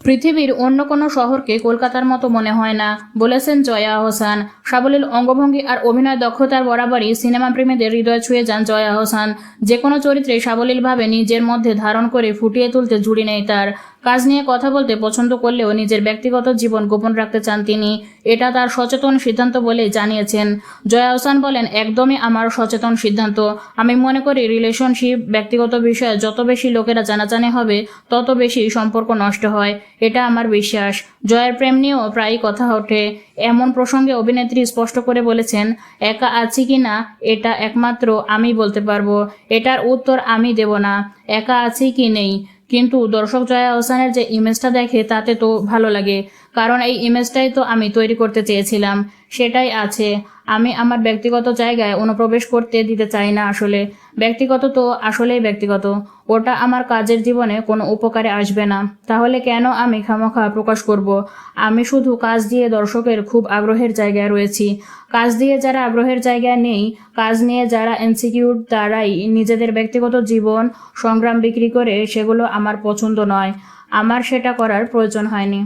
পৃথিবীর অন্য কোনো শহরকে কলকাতার মতো মনে হয় না, বলেছেন জয়া হোসান সাবলীল অঙ্গভঙ্গি আর অভিনয় দক্ষতার বরাবরই সিনেমা প্রেমীদের হৃদয় ছুঁয়ে যান জয়া হোসান যে কোনো চরিত্রে সাবলীলভাবে নিজের মধ্যে ধারণ করে ফুটিয়ে তুলতে জুড়ি নেই তার। কাজ নিয়ে কথা বলতে পছন্দ করলেও নিজের ব্যক্তিগত জীবন গোপন রাখতে চান তিনি। এটা তার সচেতন সিদ্ধান্ত বলে জানিয়েছেন। জয়া হোসান বলেন, একদমই আমার সচেতন সিদ্ধান্ত। আমি মনে করি রিলেশনশিপ ব্যক্তিগত বিষয়ে যত বেশি লোকেরা জানাজানি হবে, তত বেশি সম্পর্ক নষ্ট হয়। এটা আমার বিশ্বাস। জয়ের প্রেম নিয়েও প্রায়ই কথা ওঠে। এমন প্রসঙ্গে অভিনেত্রী স্পষ্ট করে বলেছেন, একা আছি কি না, এটা একমাত্র আমি বলতে পারব। এটার উত্তর আমি দেব না। একা আছি কি নেই? কিন্তু দর্শক জয়া হোসানের যে ইমেজটা দেখে তাতে তো ভালো লাগে। কারণ এই ইমেজটাই তো আমি তৈরি করতে চেয়েছিলাম। সেটাই আছে। আমি আমার ব্যক্তিগত জায়গায় অনুপ্রবেশ করতে দিতে চাই না আসলে। ব্যক্তিগত তো আসলেই ব্যক্তিগত। ওটা আমার কাজের জীবনে কোনো উপকারে আসবে না। তাহলে কেন আমি খামোখা প্রকাশ করব? আমি শুধু কাজ দিয়ে দর্শকের খুব আগ্রহের জায়গায় রয়েছি। কাজ দিয়ে যারা আগ্রহের জায়গায় নেই, কাজ নিয়ে যারা ইনসিকিউর তারাই নিজেদের ব্যক্তিগত জীবন সংগ্রাম বিক্রি করে সেগুলো আমার পছন্দ নয়। আমার সেটা করার প্রয়োজন হয়নি।